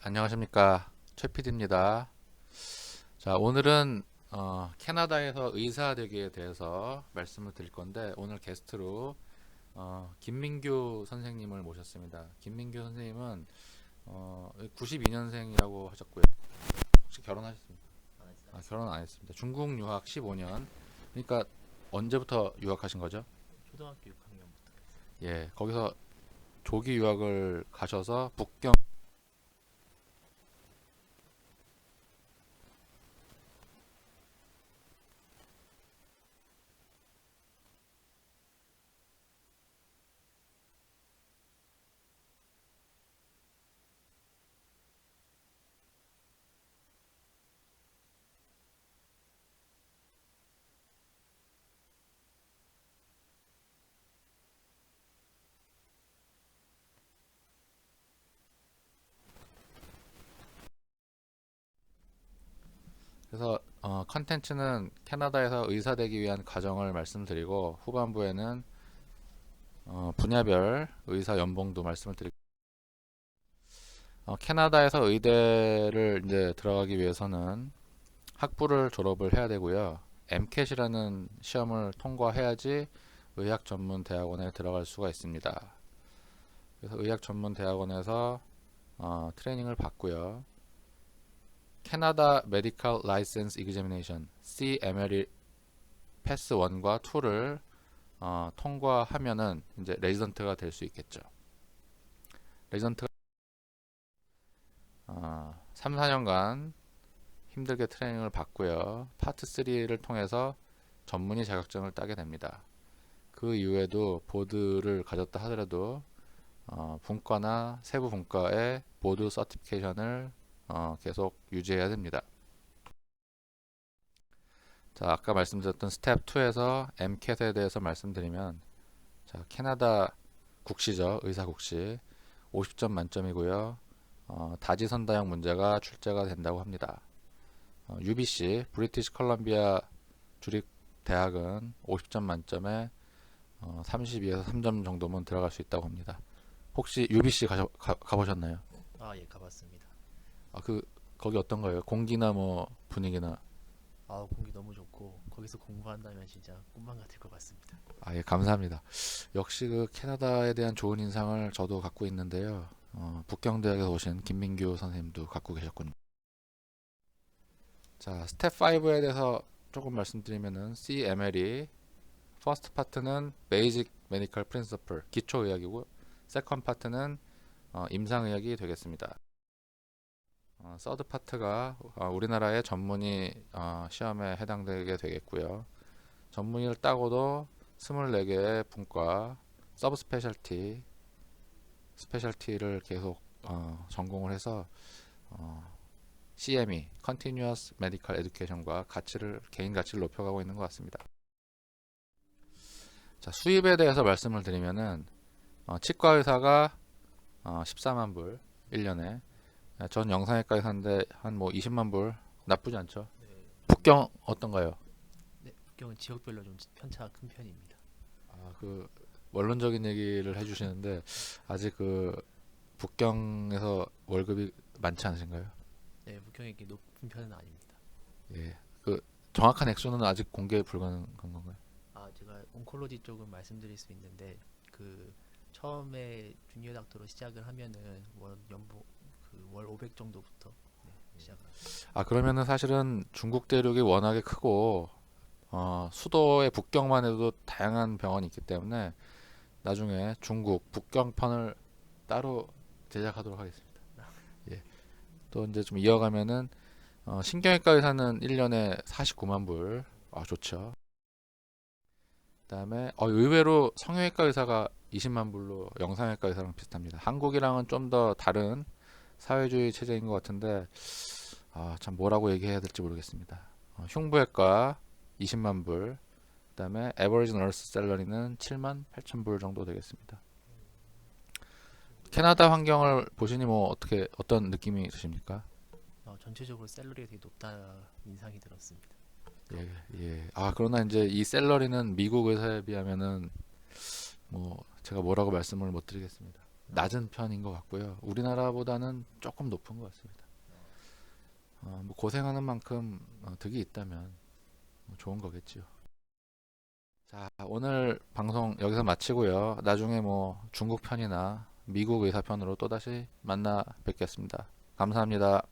안녕하십니까. 최 PD입니다. 자, 오늘은 어, 캐나다에서 의사 되기에 대해서 말씀을 드릴 건데, 오늘 게스트로 어, 김민규 선생님을 모셨습니다. 김민규 선생님은 어, 92년생이라고 하셨고요. 혹시 결혼하셨습니까? 아, 결혼 안 했습니다. 중국 유학 15년. 그러니까 언제부터 유학하신 거죠? 초등학교 6학년부터 예, 거기서 조기 유학을 가셔서 북경 그래서 어, 컨텐츠는 캐나다에서 의사 되기 위한 과정을 말씀드리고 후반부에는 어, 분야별 의사 연봉도 말씀을 드리고 어, 캐나다에서 의대를 이제 들어가기 위해서는 학부를 졸업을 해야 되고요. MCAT이라는 시험을 통과해야지 의학 전문 대학원에 들어갈 수가 있습니다. 그래서 의학 전문 대학원에서 어, 트레이닝을 받고요. 캐나다 메디컬 라이센스 이그제미네이션 CML이 패스 1과 2를 어, 통과하면은 이제 레지던트가 될 수 있겠죠. 레지던트가 어, 3, 4년간 힘들게 트레이닝을 받고요. 파트 3를 통해서 전문의 자격증을 따게 됩니다. 그 이후에도 보드를 가졌다 하더라도 어, 분과나 세부 분과의 보드 서티피케이션을 어, 계속 유지해야 됩니다. 자, 아까 말씀드렸던 스텝 2에서 MCAT에 대해서 말씀드리면 자, 캐나다 국시죠. 의사 국시 50점 만점이고요. 어, 다지선다형 문제가 출제가 된다고 합니다. 어, UBC 브리티시 컬럼비아 주립 대학은 50점 만점에 어, 32에서 3점 정도면 들어갈 수 있다고 합니다. 혹시 UBC 가셔, 가, 가보셨나요? 아 예 가봤습니다. 아, 그 거기 어떤가요? 공기나 뭐 분위기나 아 공기 너무 좋고 거기서 공부한다면 진짜 꿈만 같을 것 같습니다. 아, 예, 감사합니다. 역시 그 캐나다에 대한 좋은 인상을 저도 갖고 있는데요. 어, 북경대학에서 오신 김민규 선생님도 갖고 계셨군요. 자, 스텝 5에 대해서 조금 말씀드리면은 CML이 퍼스트 파트는 Basic Medical Principle 기초 의학이고 세컨 파트는 어, 임상 의학이 되겠습니다. 어, 서드 파트가 어, 우리나라의 전문의 어, 시험에 해당되게 되겠고요. 전문의를 따고도 24개의 분과 서브 스페셜티 스페셜티를 계속 어, 전공을 해서 어, CME Continuous Medical Education과 가치를 개인 가치를 높여가고 있는 것 같습니다. 자 수입에 대해서 말씀을 드리면은 어, 치과 의사가 어, 14만 불 1년에 전 영상외과 의사인데 한 뭐 20만 불 나쁘지 않죠. 네. 북경 어떤가요? 네, 북경은 지역별로 좀 편차가 큰 편입니다. 아, 그 원론적인 얘기를 해주시는데 아직 그 북경에서 월급이 많지 않으신가요? 네, 북경이 이렇게 높은 편은 아닙니다. 예, 그 정확한 액수는 아직 공개 불가능한 건가요? 아 제가 온콜로지 쪽은 말씀드릴 수 있는데 그 처음에 주니어 닥터로 시작을 하면은 월 연봉 그월 500 정도부터 네, 시작을 합니다. 아 그러면은 사실은 중국 대륙이 워낙에 크고 어, 수도의 북경만 해도 다양한 병원이 있기 때문에 나중에 중국 북경편을 따로 제작하도록 하겠습니다. 예. 또 이제 좀 이어가면은 어, 신경외과 의사는 1년에 49만 불. 아 좋죠. 그다음에 어, 의외로 성형외과 의사가 20만 불로 영상외과 의사랑 비슷합니다. 한국이랑은 좀 더 다른 사회주의 체제인 것 같은데 아, 참 뭐라고 얘기해야 될지 모르겠습니다. 어, 흉부외과 20만 불, 그다음에 에버리지 너스 셀러리는 7만 8천 불 정도 되겠습니다. 캐나다 환경을 보시니 뭐 어떻게 어떤 느낌이 있으십니까? 어, 전체적으로 샐러리가 되게 높다 인상이 들었습니다. 예, 예. 아, 그러나 이제 이 셀러리는 미국 의사에 비하면은 뭐 제가 뭐라고 말씀을 못 드리겠습니다. 낮은 편인 것 같고요. 우리나라보다는 조금 높은 것 같습니다. 어, 뭐 고생하는 만큼 어, 득이 있다면 뭐 좋은 거겠지요. 자, 오늘 방송 여기서 마치고요. 나중에 뭐 중국 편이나 미국 의사 편으로 또다시 만나 뵙겠습니다. 감사합니다.